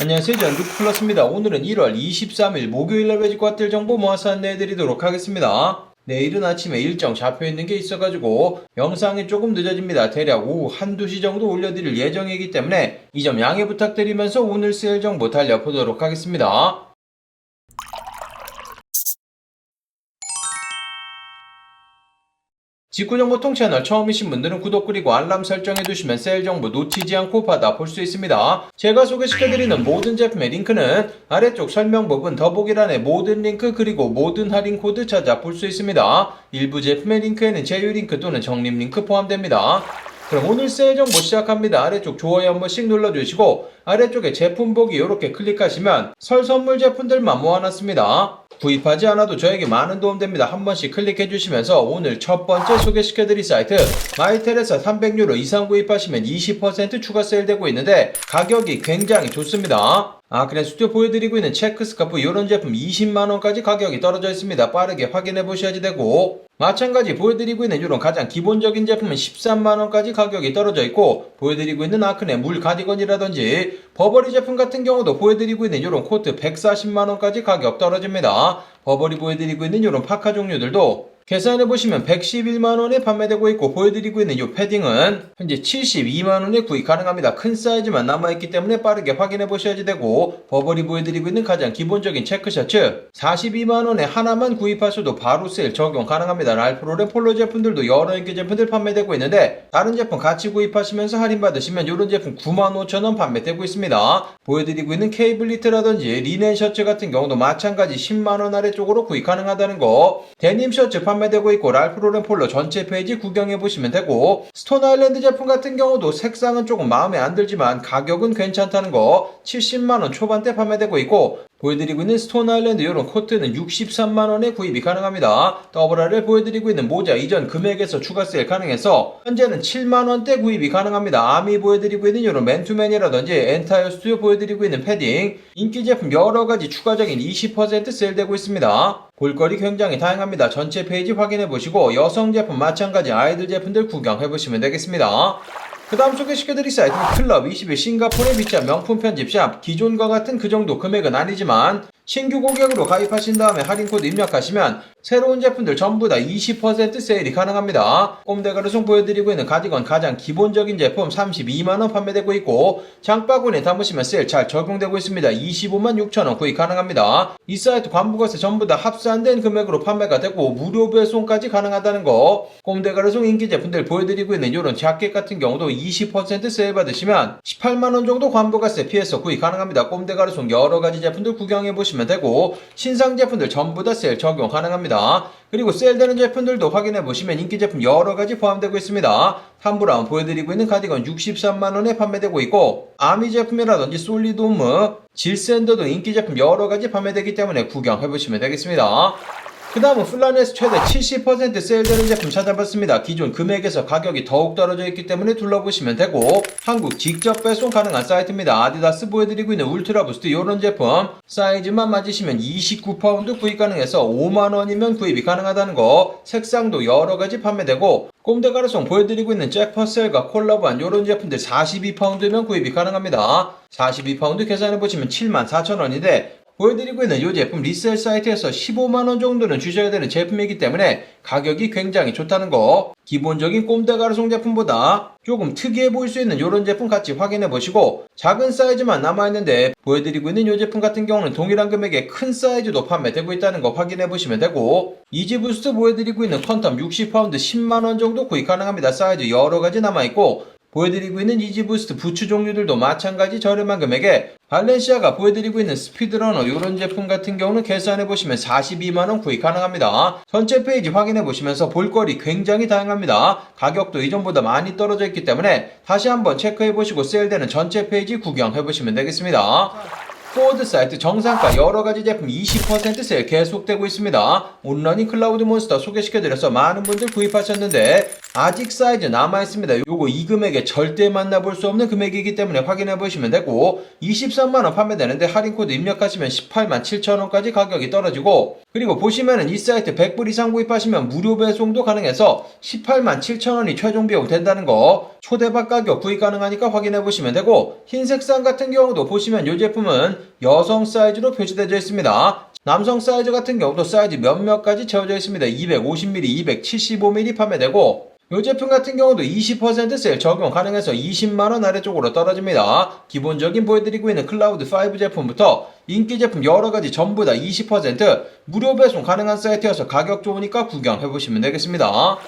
안녕하세요. 저는 루플러스입니다. 오늘은 1월 23일 목요일날 외직과들 정보 모아서 안내해드리도록 하겠습니다. 내일은 아침에 일정 잡혀있는 게 있어가지고 영상이 조금 늦어집니다. 대략 오후 한두 시 정도 올려드릴 예정이기 때문에 이 점 양해 부탁드리면서 오늘 세일 정보 달려보도록 하겠습니다. 직구정보통 채널 처음이신 분들은 구독 그리고 알람 설정해 두시면 세일 정보 놓치지 않고 받아 볼 수 있습니다. 제가 소개시켜드리는 모든 제품의 링크는 아래쪽 설명 부분 더보기란에 모든 링크 그리고 모든 할인 코드 찾아 볼 수 있습니다. 일부 제품의 링크에는 제휴 링크 또는 적립 링크 포함됩니다. 그럼 오늘 세일 정보 시작합니다. 아래쪽 좋아요 한 번씩 눌러주시고 아래쪽에 제품 보기 이렇게 클릭하시면 설 선물 제품들만 모아놨습니다. 구입하지 않아도 저에게 많은 도움 됩니다. 한 번씩 클릭해 주시면서 오늘 첫 번째 소개시켜 드릴 사이트 마이텔에서 300유로 이상 구입하시면 20% 추가 세일되고 있는데 가격이 굉장히 좋습니다. 아 그냥 스튜디오 보여드리고 있는 체크 스카프 이런 제품 20만원까지 가격이 떨어져 있습니다. 빠르게 확인해 보셔야지 되고 마찬가지 보여드리고 있는 이런 가장 기본적인 제품은 13만원까지 가격이 떨어져 있고 보여드리고 있는 아크네 물 가디건이라든지 버버리 제품 같은 경우도 보여드리고 있는 이런 코트 140만원까지 가격 떨어집니다. 버버리 보여드리고 있는 이런 파카 종류들도 계산해 보시면 111만원에 판매되고 있고 보여드리고 있는 이 패딩은 현재 72만원에 구입 가능합니다. 큰 사이즈만 남아있기 때문에 빠르게 확인해 보셔야지 되고 버버리 보여드리고 있는 가장 기본적인 체크셔츠 42만원에 하나만 구입하셔도 바로 세일 적용 가능합니다. 랄프로렌 폴로 제품들도 여러 인기 제품들 판매되고 있는데 다른 제품 같이 구입하시면서 할인 받으시면 이런 제품 95,000원 판매되고 있습니다. 보여드리고 있는 케이블리트라든지 리넨 셔츠 같은 경우도 마찬가지 10만원 아래 쪽으로 구입 가능하다는 거 데님 셔츠 판매 되고 있고 랄프 로렌 폴로 전체 페이지 구경해 보시면 되고 스톤 아일랜드 제품 같은 경우도 색상은 조금 마음에 안 들지만 가격은 괜찮다는 거 70만원 초반대 판매되고 있고 보여드리고 있는 스톤 아일랜드 이런 코트는 63만원에 구입이 가능합니다. 더블R을 보여드리고 있는 모자 이전 금액에서 추가 세일 가능해서 현재는 7만원대 구입이 가능합니다. 아미 보여드리고 있는 이런 맨투맨이라든지 엔타이어 스튜디오 보여드리고 있는 패딩 인기 제품 여러가지 추가적인 20% 세일되고 있습니다. 볼거리 굉장히 다양합니다. 전체 페이지 확인해 보시고 여성 제품 마찬가지 아이들 제품들 구경해 보시면 되겠습니다. 그 다음 소개시켜드릴 사이트는 클럽 21 싱가포르의 비싼 명품 편집샵 기존과 같은 그 정도 금액은 아니지만 신규 고객으로 가입하신 다음에 할인 코드 입력하시면 새로운 제품들 전부 다 20% 세일이 가능합니다. 꼼데가르송 보여드리고 있는 가디건 가장 기본적인 제품 32만원 판매되고 있고 장바구니에 담으시면 세일 잘 적용되고 있습니다. 25만 6천원 구입 가능합니다. 이 사이트 관부것에 전부 다 합산된 금액으로 판매가 되고 무료 배송까지 가능하다는 거 꼼데가르송 인기 제품들 보여드리고 있는 이런 자켓 같은 경우도 20% 세일 받으시면 18만원 정도 관부가세 피해서 구입 가능합니다. 꼼데가르송 여러가지 제품들 구경해보시면 되고 신상 제품들 전부 다 세일 적용 가능합니다. 그리고 세일되는 제품들도 확인해 보시면 인기 제품 여러 가지 포함되고 있습니다. 탐브라운 보여드리고 있는 가디건 63만원에 판매되고 있고 아미 제품이라든지 솔리드홈, 질샌더 등 인기 제품 여러 가지 판매되기 때문에 구경해 보시면 되겠습니다. 그 다음은 플라넷 최대 70% 세일되는 제품 찾아봤습니다. 기존 금액에서 가격이 더욱 떨어져 있기 때문에 둘러보시면 되고 한국 직접 배송 가능한 사이트입니다. 아디다스 보여드리고 있는 울트라 부스트 이런 제품 사이즈만 맞으시면 29파운드 구입 가능해서 5만원이면 구입이 가능하다는 거 색상도 여러가지 판매되고 꼼데가르송 보여드리고 있는 잭퍼셀과 콜라보한 이런 제품들 42파운드면 구입이 가능합니다. 42파운드 계산해보시면 74,000원인데 보여드리고 있는 이 제품 리셀 사이트에서 15만원 정도는 주셔야 되는 제품이기 때문에 가격이 굉장히 좋다는 거 기본적인 꼼데가르송 제품보다 조금 특이해 보일 수 있는 이런 제품 같이 확인해 보시고 작은 사이즈만 남아있는데 보여드리고 있는 이 제품 같은 경우는 동일한 금액의 큰 사이즈도 판매되고 있다는 거 확인해 보시면 되고 이지부스트 보여드리고 있는 퀀텀 60파운드 10만원 정도 구입 가능합니다. 사이즈 여러가지 남아있고 보여드리고 있는 이지부스트 부츠 종류들도 마찬가지 저렴한 금액에 발렌시아가 보여드리고 있는 스피드러너 이런 제품 같은 경우는 계산해 보시면 42만원 구입 가능합니다. 전체 페이지 확인해 보시면서 볼거리 굉장히 다양합니다. 가격도 이전보다 많이 떨어져 있기 때문에 다시 한번 체크해 보시고 세일되는 전체 페이지 구경해 보시면 되겠습니다. 포워드 사이트 정상가 여러가지 제품 20% 세일 계속되고 있습니다. 온라인 클라우드 몬스터 소개시켜드려서 많은 분들 구입하셨는데 아직 사이즈 남아있습니다. 요거 이 금액에 절대 만나볼 수 없는 금액이기 때문에 확인해보시면 되고 23만원 판매되는데 할인코드 입력하시면 18만 7천원까지 가격이 떨어지고 그리고 보시면은 이 사이트 100불 이상 구입하시면 무료 배송도 가능해서 18만 7천원이 최종 비용 된다는 거 초대박 가격 구입 가능하니까 확인해보시면 되고 흰색상 같은 경우도 보시면 이 제품은 여성 사이즈로 표시되어 있습니다. 남성 사이즈 같은 경우도 사이즈 몇몇 가지 채워져 있습니다. 250mm, 275mm 판매되고 이 제품 같은 경우도 20% 세일 적용 가능해서 20만원 아래쪽으로 떨어집니다. 기본적인 보여드리고 있는 클라우드5 제품부터 인기 제품 여러가지 전부 다 20% 무료 배송 가능한 사이트여서 가격 좋으니까 구경해보시면 되겠습니다.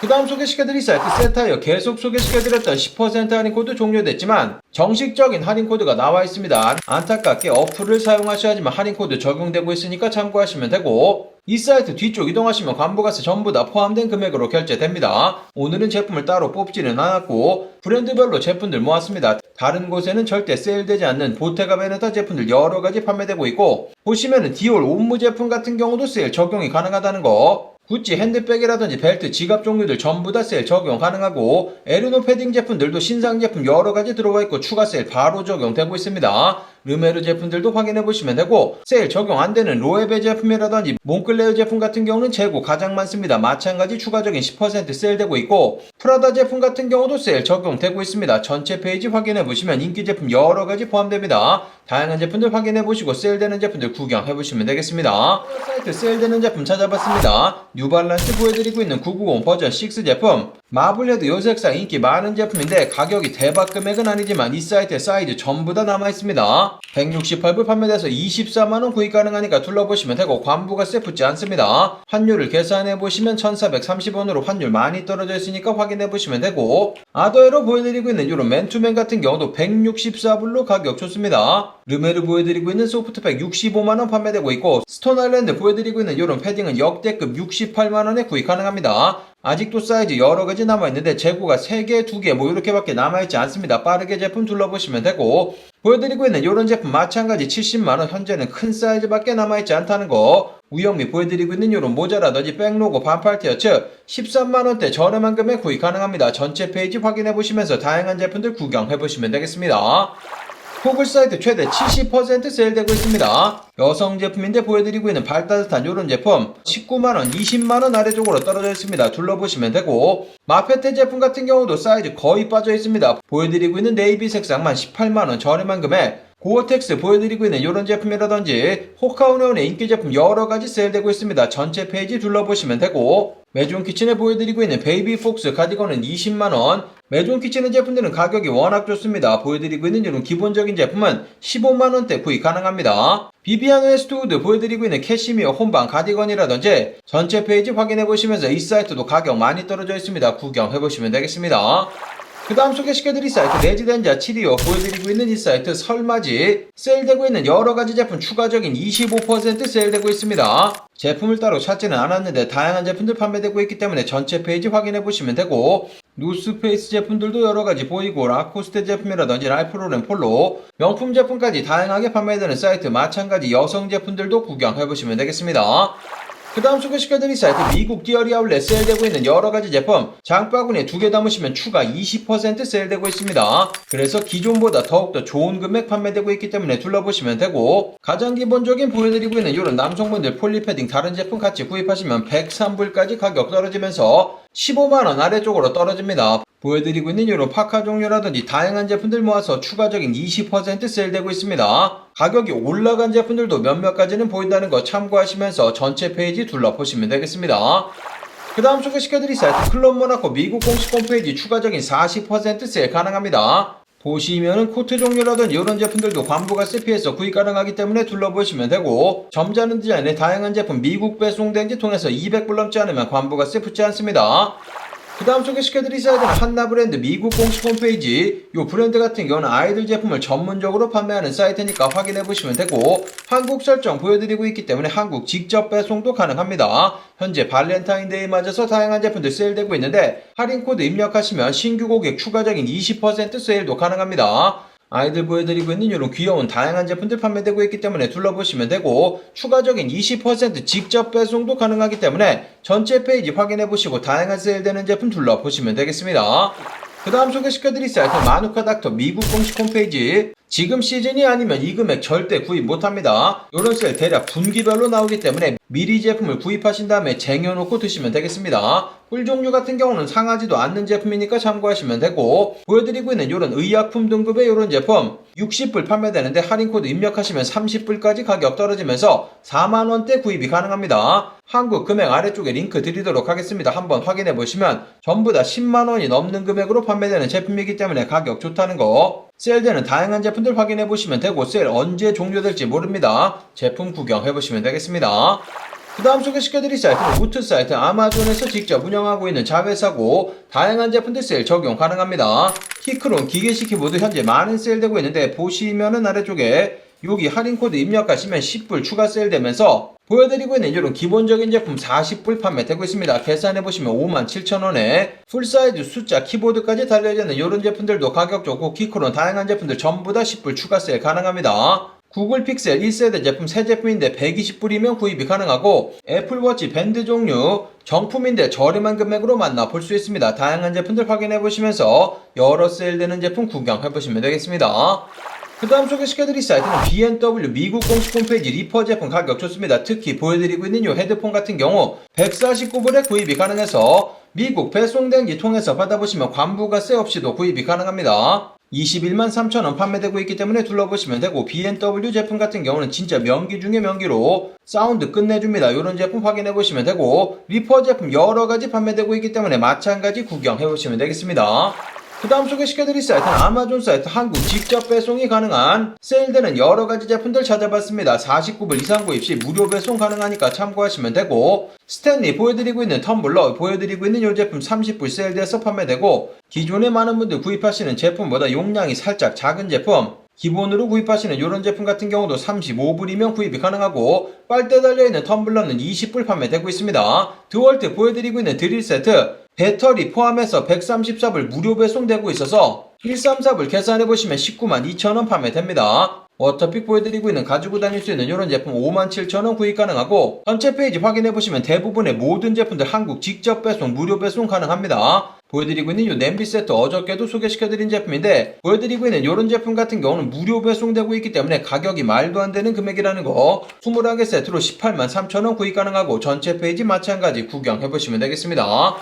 그 다음 소개시켜드릴 사이트 세타이어 계속 소개시켜드렸던 10% 할인 코드 종료됐지만 정식적인 할인 코드가 나와 있습니다. 안타깝게 어플을 사용하셔야지만 할인 코드 적용되고 있으니까 참고하시면 되고 이 사이트 뒤쪽 이동하시면 관부가세 전부 다 포함된 금액으로 결제됩니다. 오늘은 제품을 따로 뽑지는 않았고 브랜드별로 제품들 모았습니다. 다른 곳에는 절대 세일되지 않는 보테가 베네타 제품들 여러 가지 판매되고 있고 보시면은 디올 옴무 제품 같은 경우도 세일 적용이 가능하다는 거 구찌 핸드백이라든지 벨트, 지갑 종류들 전부 다 세일 적용 가능하고 에르노 패딩 제품들도 신상 제품 여러 가지 들어가 있고 추가 세일 바로 적용되고 있습니다. 르메르 제품들도 확인해 보시면 되고 세일 적용 안 되는 로에베 제품이라든지 몽클레어 제품 같은 경우는 재고 가장 많습니다. 마찬가지 추가적인 10% 세일되고 있고 프라다 제품 같은 경우도 세일 적용되고 있습니다. 전체 페이지 확인해 보시면 인기 제품 여러 가지 포함됩니다. 다양한 제품들 확인해 보시고 세일되는 제품들 구경해 보시면 되겠습니다. 사이트 세일되는 제품 찾아봤습니다. 뉴발란스 보여드리고 있는 990 버전 6 제품 마블레드 요색상 인기 많은 제품인데 가격이 대박 금액은 아니지만 이 사이트에 사이즈 전부 다 남아 있습니다. 168불 판매돼서 24만원 구입 가능하니까 둘러보시면 되고 관부가 세 붙지 않습니다. 환율을 계산해 보시면 1430원으로 환율 많이 떨어져 있으니까 확인해 보시면 되고 아더에로 보여드리고 있는 이런 맨투맨 같은 경우도 164불로 가격 좋습니다. 르메르 보여드리고 있는 소프트팩 65만원 판매되고 있고 스톤 아일랜드 보여드리고 있는 이런 패딩은 역대급 68만원에 구입 가능합니다. 아직도 사이즈 여러 가지 남아있는데 재고가 3개, 2개 뭐 이렇게밖에 남아있지 않습니다. 빠르게 제품 둘러보시면 되고 보여드리고 있는 이런 제품 마찬가지 70만원 현재는 큰 사이즈밖에 남아있지 않다는 거 우영미 보여드리고 있는 이런 모자라든지 백로고 반팔 티셔츠 13만원대 저렴한 금액 구입 가능합니다. 전체 페이지 확인해보시면서 다양한 제품들 구경해보시면 되겠습니다. 포글 사이트 최대 70% 세일되고 있습니다. 여성 제품인데 보여드리고 있는 발 따뜻한 이런 제품 19만원, 20만원 아래 쪽으로 떨어져 있습니다. 둘러보시면 되고 마페테 제품 같은 경우도 사이즈 거의 빠져 있습니다. 보여드리고 있는 네이비 색상만 18만원 저렴한 금액 고어텍스 보여드리고 있는 이런 제품이라든지 호카우네온의 인기 제품 여러가지 세일되고 있습니다. 전체 페이지 둘러보시면 되고 메존 키친에 보여드리고 있는 베이비 폭스 가디건은 20만원 메존 키친의 제품들은 가격이 워낙 좋습니다. 보여드리고 있는 이런 기본적인 제품은 15만원대 구입 가능합니다. 비비안 웨스트우드 보여드리고 있는 캐시미어 혼방 가디건이라든지 전체 페이지 확인해보시면서 이 사이트도 가격 많이 떨어져 있습니다. 구경해보시면 되겠습니다. 그 다음 소개시켜드릴 사이트 레지덴자 725 보여드리고 있는 이 사이트 설맞이 세일되고 있는 여러가지 제품 추가적인 25% 세일되고 있습니다. 제품을 따로 찾지는 않았는데 다양한 제품들 판매되고 있기 때문에 전체 페이지 확인해 보시면 되고 누스페이스 제품들도 여러가지 보이고 라코스테 제품이라든지 라이프로렌 폴로 명품 제품까지 다양하게 판매되는 사이트 마찬가지 여성 제품들도 구경해 보시면 되겠습니다. 그 다음 소개시켜드릴 사이트 미국 디어리 아울렛 세일되고 있는 여러가지 제품 장바구니에 두 개 담으시면 추가 20% 세일되고 있습니다. 그래서 기존보다 더욱더 좋은 금액 판매되고 있기 때문에 둘러보시면 되고 가장 기본적인 보여드리고 있는 이런 남성분들 폴리패딩 다른 제품 같이 구입하시면 103불까지 가격 떨어지면서 15만원 아래쪽으로 떨어집니다. 보여드리고 있는 이런 파카 종류라든지 다양한 제품들 모아서 추가적인 20% 세일되고 있습니다. 가격이 올라간 제품들도 몇몇 가지는 보인다는 거 참고하시면서 전체 페이지 둘러보시면 되겠습니다. 그 다음 소개시켜드릴 사이트 클럽 모나코 미국 공식 홈페이지 추가적인 40% 세일 가능합니다. 보시면은 코트 종류라든 이런 제품들도 관부가세 피해서 구입 가능하기 때문에 둘러보시면 되고 점잖은 디자인의 다양한 제품 미국 배송된지 통해서 200불 넘지 않으면 관부가세 붙지 않습니다. 그 다음 소개시켜드릴 사이트는 한나 브랜드 미국 공식 홈페이지 이 브랜드 같은 경우는 아이들 제품을 전문적으로 판매하는 사이트니까 확인해 보시면 되고 한국 설정 보여드리고 있기 때문에 한국 직접 배송도 가능합니다. 현재 발렌타인데이 맞아서 다양한 제품들 세일되고 있는데 할인 코드 입력하시면 신규 고객 추가적인 20% 세일도 가능합니다. 아이들 보여드리고 있는 이런 귀여운 다양한 제품들 판매되고 있기 때문에 둘러보시면 되고 추가적인 20% 직접 배송도 가능하기 때문에 전체 페이지 확인해 보시고 다양한 세일되는 제품 둘러보시면 되겠습니다. 그 다음 소개시켜드릴 사이트 마누카 닥터 미국 공식 홈페이지 지금 시즌이 아니면 이 금액 절대 구입 못합니다. 요런 세일 대략 분기별로 나오기 때문에 미리 제품을 구입하신 다음에 쟁여놓고 드시면 되겠습니다. 꿀 종류 같은 경우는 상하지도 않는 제품이니까 참고하시면 되고 보여드리고 있는 요런 의약품 등급의 요런 제품 60불 판매되는데 할인코드 입력하시면 30불까지 가격 떨어지면서 4만원대 구입이 가능합니다. 한국 금액 아래쪽에 링크 드리도록 하겠습니다. 한번 확인해 보시면 전부 다 10만원이 넘는 금액으로 판매되는 제품이기 때문에 가격 좋다는 거 세일되는 다양한 제품들 확인해 보시면 되고 세일 언제 종료될지 모릅니다. 제품 구경해 보시면 되겠습니다. 그 다음 소개시켜드릴 사이트는 우트 사이트 아마존에서 직접 운영하고 있는 자회사고 다양한 제품들 세일 적용 가능합니다. 키크론 기계식 키보드 현재 많은 세일되고 있는데 보시면은 아래쪽에 여기 할인코드 입력하시면 10불 추가 세일되면서 보여드리고 있는 이런 기본적인 제품 40불 판매되고 있습니다. 계산해보시면 57,000원에 풀사이즈 숫자 키보드까지 달려져 있는 이런 제품들도 가격 좋고 키크론 다양한 제품들 전부 다 10불 추가 세일 가능합니다. 구글 픽셀 1세대 제품 새 제품인데 120불이면 구입이 가능하고 애플워치 밴드 종류 정품인데 저렴한 금액으로 만나볼 수 있습니다. 다양한 제품들 확인해 보시면서 여러 세일되는 제품 구경해 보시면 되겠습니다. 그 다음 소개시켜드릴 사이트는 B&W 미국 공식 홈페이지 리퍼 제품 가격 좋습니다. 특히 보여드리고 있는 이 헤드폰 같은 경우 149불에 구입이 가능해서 미국 배송된지 통해서 받아보시면 관부가세 없이도 구입이 가능합니다. 21만 3천원 판매되고 있기 때문에 둘러보시면 되고 B&W 제품 같은 경우는 진짜 명기 중에 명기로 사운드 끝내줍니다. 이런 제품 확인해 보시면 되고 리퍼 제품 여러 가지 판매되고 있기 때문에 마찬가지 구경해 보시면 되겠습니다. 그 다음 소개시켜드릴 사이트는 아마존 사이트 한국 직접 배송이 가능한 세일되는 여러 가지 제품들 찾아봤습니다. 49불 이상 구입 시 무료 배송 가능하니까 참고하시면 되고 스탠리 보여드리고 있는 텀블러 보여드리고 있는 이 제품 30불 세일돼서 판매되고 기존에 많은 분들 구입하시는 제품보다 용량이 살짝 작은 제품 기본으로 구입하시는 이런 제품 같은 경우도 35불이면 구입이 가능하고 빨대 달려있는 텀블러는 20불 판매되고 있습니다. 드월트 보여드리고 있는 드릴 세트 배터리 포함해서 134불 무료 배송되고 있어서 134불 계산해보시면 19만 2천원 판매됩니다. 워터픽 보여드리고 있는 가지고 다닐 수 있는 이런 제품 57,000원 구입 가능하고 전체 페이지 확인해보시면 대부분의 모든 제품들 한국 직접 배송 무료 배송 가능합니다. 보여드리고 있는 이 냄비 세트 어저께도 소개시켜드린 제품인데 보여드리고 있는 이런 제품 같은 경우는 무료 배송되고 있기 때문에 가격이 말도 안 되는 금액이라는 거 21개 세트로 18만 3천원 구입 가능하고 전체 페이지 마찬가지 구경해보시면 되겠습니다.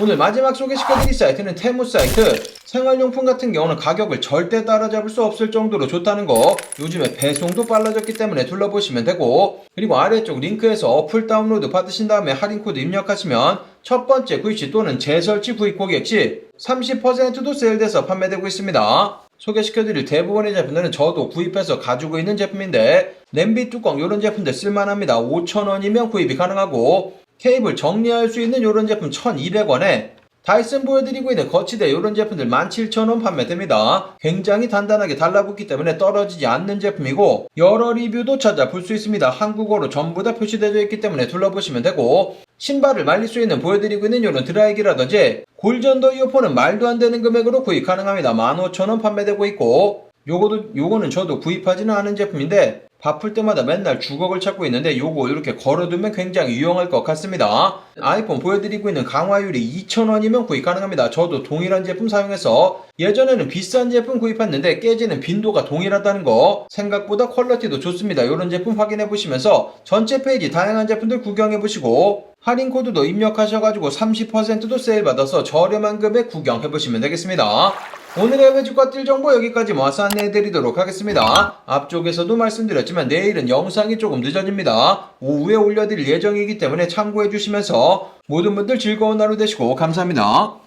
오늘 마지막 소개시켜드릴 사이트는 테무 사이트 생활용품 같은 경우는 가격을 절대 따라잡을 수 없을 정도로 좋다는 거 요즘에 배송도 빨라졌기 때문에 둘러보시면 되고 그리고 아래쪽 링크에서 어플 다운로드 받으신 다음에 할인코드 입력하시면 첫 번째 구입 시 또는 재설치 구입 고객 시 30%도 세일돼서 판매되고 있습니다. 소개시켜드릴 대부분의 제품들은 저도 구입해서 가지고 있는 제품인데 냄비 뚜껑 이런 제품들 쓸만합니다. 5,000원이면 구입이 가능하고 케이블 정리할 수 있는 이런 제품 1,200원에 다이슨 보여드리고 있는 거치대 이런 제품들 17,000원 판매됩니다. 굉장히 단단하게 달라붙기 때문에 떨어지지 않는 제품이고 여러 리뷰도 찾아볼 수 있습니다. 한국어로 전부 다 표시되어 있기 때문에 둘러보시면 되고 신발을 말릴 수 있는 보여드리고 있는 이런 드라이기라든지 골전도 이어폰은 말도 안 되는 금액으로 구입 가능합니다. 15,000원 판매되고 있고 요거도 요거는 저도 구입하지는 않은 제품인데 바쁠 때마다 맨날 주걱을 찾고 있는데 요거 이렇게 걸어두면 굉장히 유용할 것 같습니다. 아이폰 보여드리고 있는 강화율이 2,000원이면 구입 가능합니다. 저도 동일한 제품 사용해서 예전에는 비싼 제품 구입했는데 깨지는 빈도가 동일하다는 거 생각보다 퀄리티도 좋습니다. 이런 제품 확인해 보시면서 전체 페이지 다양한 제품들 구경해 보시고 할인 코드도 입력하셔가지고 30%도 세일 받아서 저렴한 금액 구경해 보시면 되겠습니다. 오늘의 외주가 뜰 정보 여기까지 모아서 안내해 드리도록 하겠습니다. 앞쪽에서도 말씀드렸지만 내일은 영상이 조금 늦어집니다. 오후에 올려드릴 예정이기 때문에 참고해 주시면서 모든 분들 즐거운 하루 되시고 감사합니다.